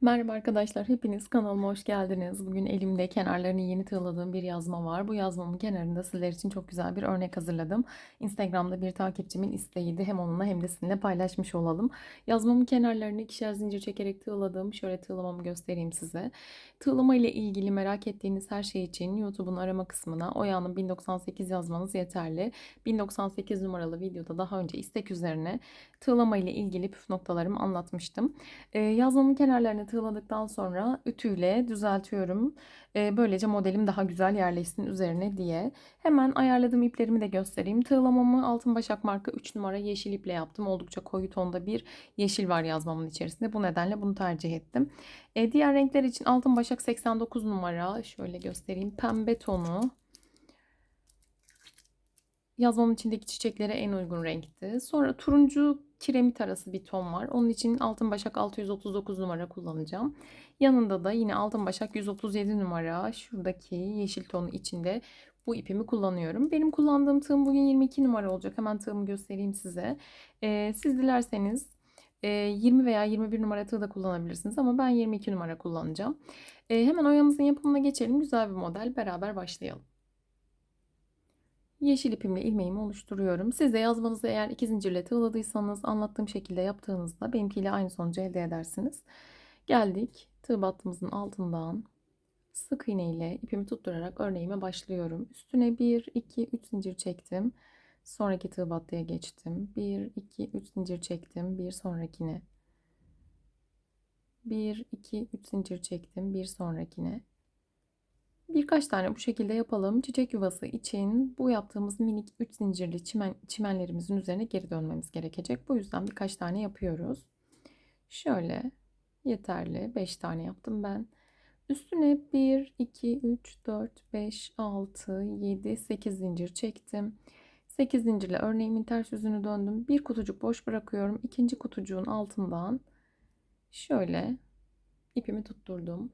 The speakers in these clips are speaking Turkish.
Merhaba arkadaşlar, hepiniz kanalıma hoş geldiniz. Bugün elimde kenarlarını yeni tığladığım bir yazma var. Bu yazmamın kenarında sizler için çok güzel bir örnek hazırladım. Instagram'da bir takipçimin isteğiydi. Hem onunla hem de sizinle paylaşmış olalım. Yazmamın kenarlarını ikişer zincir çekerek tığladım. Şöyle tığlamamı göstereyim size. Tığlama ile ilgili merak ettiğiniz her şey için YouTube'un arama kısmına Oya'nın 1098 yazmanız yeterli. 1098 numaralı videoda daha önce istek üzerine tığlama ile ilgili püf noktalarımı anlatmıştım. Ee, yazmamın kenarlarını tığladıktan sonra ütüyle düzeltiyorum. Ee, böylece modelim daha güzel yerleşsin üzerine diye. Hemen ayarladığım iplerimi de göstereyim. Tığlamamı altın başak marka 3 numara yeşil iple yaptım. Oldukça koyu tonda bir yeşil var yazmamın içerisinde. Bu nedenle bunu tercih ettim. Ee, diğer renkler için altın başak 89 numara. Şöyle göstereyim. Pembe tonu. Yazmamın içindeki çiçeklere en uygun renkti. Sonra turuncu kiremit arası bir ton var. Onun için altın başak 639 numara kullanacağım. Yanında da yine altın başak 137 numara şuradaki yeşil tonu içinde bu ipimi kullanıyorum. Benim kullandığım tığım bugün 22 numara olacak. Hemen tığımı göstereyim size. Ee, siz dilerseniz 20 veya 21 numara tığ da kullanabilirsiniz ama ben 22 numara kullanacağım. Hemen oyamızın yapımına geçelim. Güzel bir model. Beraber başlayalım. Yeşil ipimle ilmeğimi oluşturuyorum. Siz de yazmanızı eğer iki zincirle tığladıysanız anlattığım şekilde yaptığınızda benimkiyle aynı sonucu elde edersiniz. Geldik tığ battığımızın altından sık iğne ile ipimi tutturarak örneğime başlıyorum. Üstüne 1, 2, 3 zincir çektim. Sonraki tığ battıya geçtim. 1, 2, 3 zincir çektim. Bir sonrakine. 1, 2, 3 zincir çektim. Bir sonrakine. Birkaç tane bu şekilde yapalım. Çiçek yuvası için bu yaptığımız minik 3 zincirli çimen, çimenlerimizin üzerine geri dönmemiz gerekecek. Bu yüzden birkaç tane yapıyoruz. Şöyle yeterli. 5 tane yaptım ben. Üstüne 1, 2, 3, 4, 5, 6, 7, 8 zincir çektim. 8 zincirle örneğimin ters yüzünü döndüm. Bir kutucuk boş bırakıyorum. İkinci kutucuğun altından şöyle ipimi tutturdum.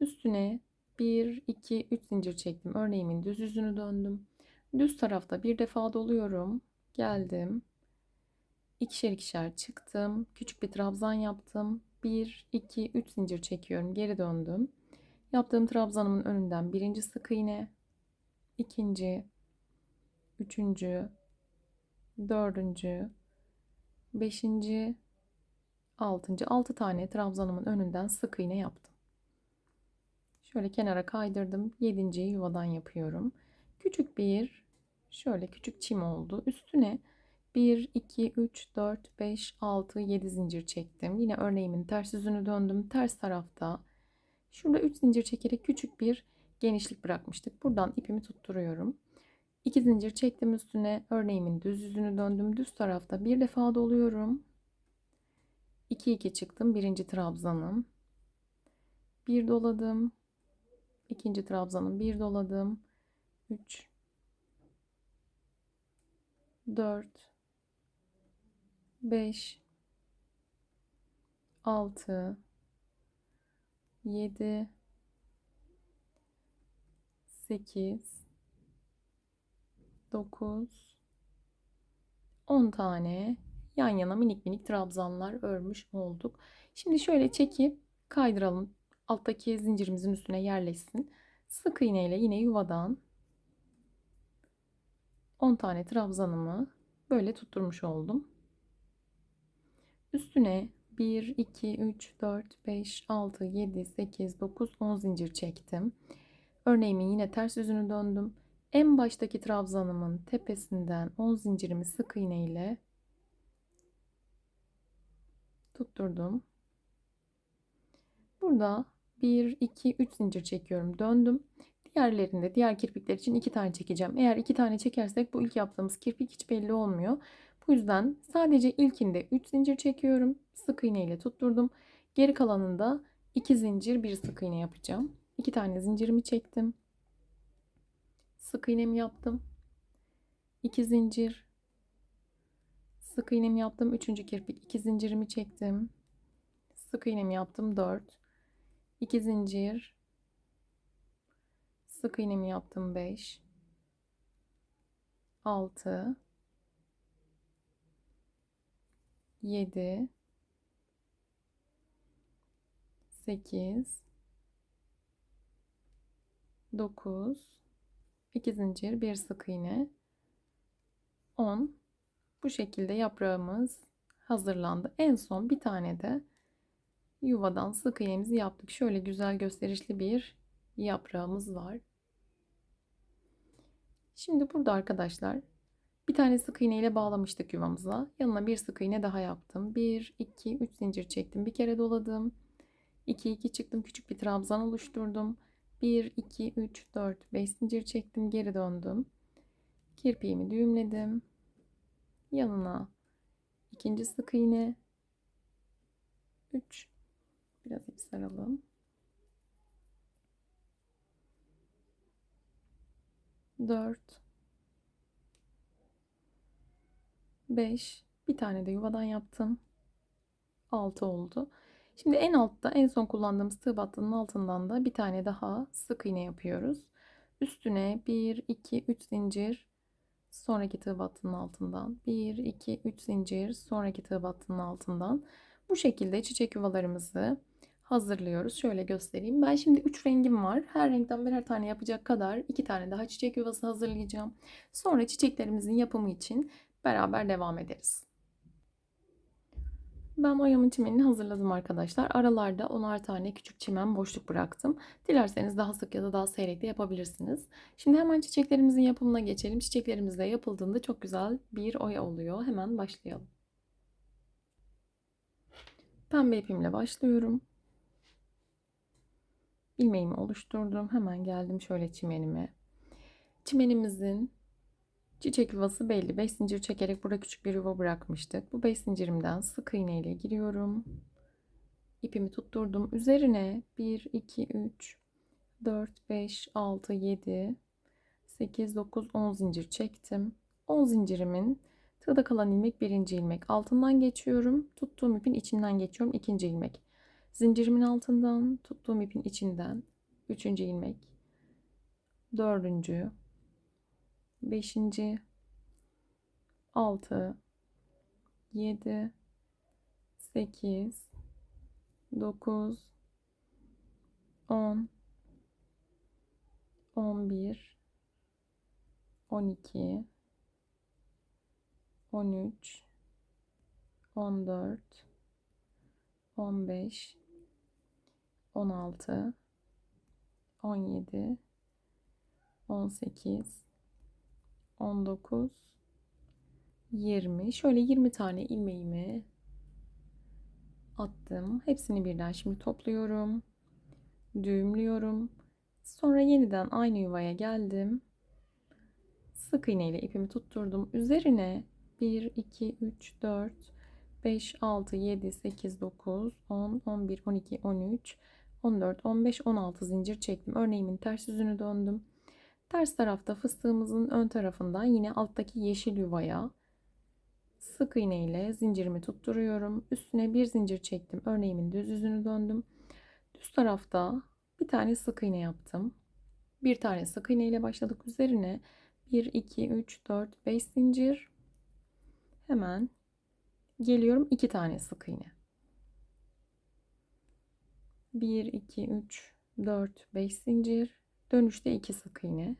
Üstüne 1, 2, 3 zincir çektim. Örneğimin düz yüzünü döndüm. Düz tarafta bir defa doluyorum. Geldim. İkişer ikişer çıktım. Küçük bir trabzan yaptım. 1, 2, 3 zincir çekiyorum. Geri döndüm. Yaptığım trabzanımın önünden birinci sık iğne, ikinci, üçüncü, dördüncü, beşinci, altıncı, altı tane trabzanımın önünden sık iğne yaptım. Şöyle kenara kaydırdım. Yedinciyi yuvadan yapıyorum. Küçük bir şöyle küçük çim oldu. Üstüne 1, 2, 3, 4, 5, 6, 7 zincir çektim. Yine örneğimin ters yüzünü döndüm. Ters tarafta şurada 3 zincir çekerek küçük bir genişlik bırakmıştık. Buradan ipimi tutturuyorum. 2 zincir çektim üstüne. Örneğimin düz yüzünü döndüm. Düz tarafta bir defa doluyorum. 2 2 çıktım. Birinci trabzanım. Bir doladım ikinci trabzanım bir doladım. 3 4 5 6 7 8 9 10 tane yan yana minik minik trabzanlar örmüş olduk. Şimdi şöyle çekip kaydıralım alttaki zincirimizin üstüne yerleşsin. Sık iğne ile yine yuvadan 10 tane trabzanımı böyle tutturmuş oldum. Üstüne 1, 2, 3, 4, 5, 6, 7, 8, 9, 10 zincir çektim. Örneğimin yine ters yüzünü döndüm. En baştaki trabzanımın tepesinden 10 zincirimi sık iğne ile tutturdum. Burada 1, 2, 3 zincir çekiyorum. Döndüm. Diğerlerinde diğer kirpikler için 2 tane çekeceğim. Eğer 2 tane çekersek bu ilk yaptığımız kirpik hiç belli olmuyor. Bu yüzden sadece ilkinde 3 zincir çekiyorum. Sık iğne ile tutturdum. Geri kalanında 2 zincir bir sık iğne yapacağım. 2 tane zincirimi çektim. Sık iğnemi yaptım. 2 zincir. Sık iğnemi yaptım. 3. kirpik 2 zincirimi çektim. Sık iğnemi yaptım. 4. 2 zincir. Sık iğnemi yaptım 5 6 7 8 9 2 zincir, bir sık iğne. 10 bu şekilde yaprağımız hazırlandı. En son bir tane de yuvadan sık iğnemizi yaptık. Şöyle güzel gösterişli bir yaprağımız var. Şimdi burada arkadaşlar bir tane sık iğne ile bağlamıştık yuvamıza. Yanına bir sık iğne daha yaptım. 1, 2, 3 zincir çektim. Bir kere doladım. 2, 2 çıktım. Küçük bir trabzan oluşturdum. 1, 2, 3, 4, 5 zincir çektim. Geri döndüm. Kirpiğimi düğümledim. Yanına ikinci sık iğne. 3. Biraz ip saralım. 4 5 bir tane de yuvadan yaptım. 6 oldu. Şimdi en altta en son kullandığımız tığ battının altından da bir tane daha sık iğne yapıyoruz. Üstüne 1 2 3 zincir sonraki tığ battının altından 1 2 3 zincir sonraki tığ battının altından bu şekilde çiçek yuvalarımızı hazırlıyoruz. Şöyle göstereyim. Ben şimdi 3 rengim var. Her renkten birer tane yapacak kadar 2 tane daha çiçek yuvası hazırlayacağım. Sonra çiçeklerimizin yapımı için beraber devam ederiz. Ben oyamın çimenini hazırladım arkadaşlar. Aralarda 10'ar tane küçük çimen boşluk bıraktım. Dilerseniz daha sık ya da daha seyrek de yapabilirsiniz. Şimdi hemen çiçeklerimizin yapımına geçelim. Çiçeklerimiz de yapıldığında çok güzel bir oya oluyor. Hemen başlayalım. Pembe ipimle başlıyorum. İlmeğimi oluşturdum. Hemen geldim şöyle çimenime. Çimenimizin çiçek yuvası belli. 5 zincir çekerek burada küçük bir yuva bırakmıştık. Bu 5 zincirimden sık iğne ile giriyorum. İpimi tutturdum. Üzerine 1, 2, 3, 4, 5, 6, 7, 8, 9, 10 zincir çektim. 10 zincirimin tığda kalan ilmek birinci ilmek. Altından geçiyorum. Tuttuğum ipin içinden geçiyorum. ikinci ilmek. Zincirimin altından tuttuğum ipin içinden. 3. ilmek, 4. 5. 6 7 8 9 10 11 12 13 14 15 16 17 18 19 20 şöyle 20 tane ilmeğimi attım. Hepsini birden şimdi topluyorum. Düğümlüyorum. Sonra yeniden aynı yuvaya geldim. Sık iğne ile ipimi tutturdum. Üzerine 1 2 3 4 5 6 7 8 9 10 11 12 13 14, 15, 16 zincir çektim. Örneğimin ters yüzünü döndüm. Ters tarafta fıstığımızın ön tarafından yine alttaki yeşil yuvaya sık iğne ile zincirimi tutturuyorum. Üstüne bir zincir çektim. Örneğimin düz yüzünü döndüm. Düz tarafta bir tane sık iğne yaptım. Bir tane sık iğne ile başladık. Üzerine 1, 2, 3, 4, 5 zincir. Hemen geliyorum. 2 tane sık iğne. 1, 2, 3, 4, 5 zincir. Dönüşte 2 sık iğne.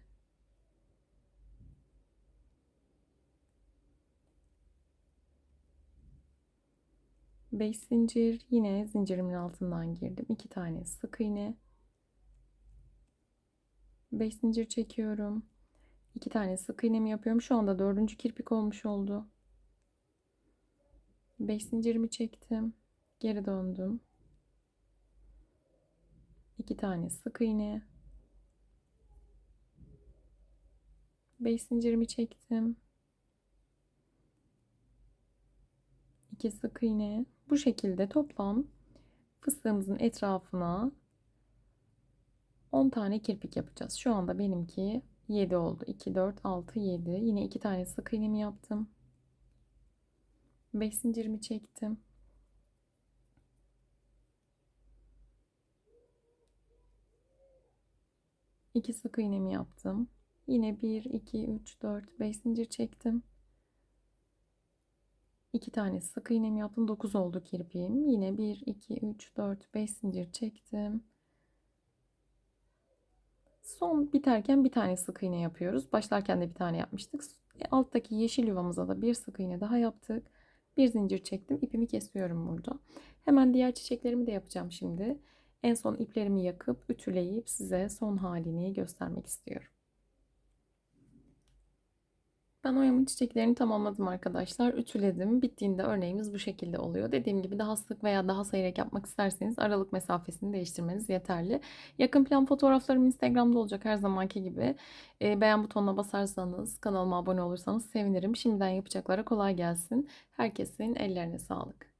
Beş zincir yine zincirimin altından girdim. iki tane sık iğne. Beş zincir çekiyorum. iki tane sık iğnemi yapıyorum. Şu anda dördüncü kirpik olmuş oldu. Beş zincirimi çektim. Geri döndüm. 2 tane sık iğne. 5 zincirimi çektim. 2 sık iğne. Bu şekilde toplam fıstığımızın etrafına 10 tane kirpik yapacağız. Şu anda benimki 7 oldu. 2 4 6 7 yine 2 tane sık iğnemi yaptım. 5 zincirimi çektim 2 sık iğnemi yaptım. Yine 1, 2, 3, 4, 5 zincir çektim. 2 tane sık iğnemi yaptım. 9 oldu kirpiğim. Yine 1, 2, 3, 4, 5 zincir çektim. Son biterken bir tane sık iğne yapıyoruz. Başlarken de bir tane yapmıştık. E, Alttaki yeşil yuvamıza da bir sık iğne daha yaptık. Bir zincir çektim. İpimi kesiyorum burada. Hemen diğer çiçeklerimi de yapacağım şimdi. En son iplerimi yakıp ütüleyip size son halini göstermek istiyorum. Ben oyamın çiçeklerini tamamladım arkadaşlar. Ütüledim. Bittiğinde örneğimiz bu şekilde oluyor. Dediğim gibi daha sık veya daha seyrek yapmak isterseniz aralık mesafesini değiştirmeniz yeterli. Yakın plan fotoğraflarım Instagram'da olacak her zamanki gibi. E, beğen butonuna basarsanız, kanalıma abone olursanız sevinirim. Şimdiden yapacaklara kolay gelsin. Herkesin ellerine sağlık.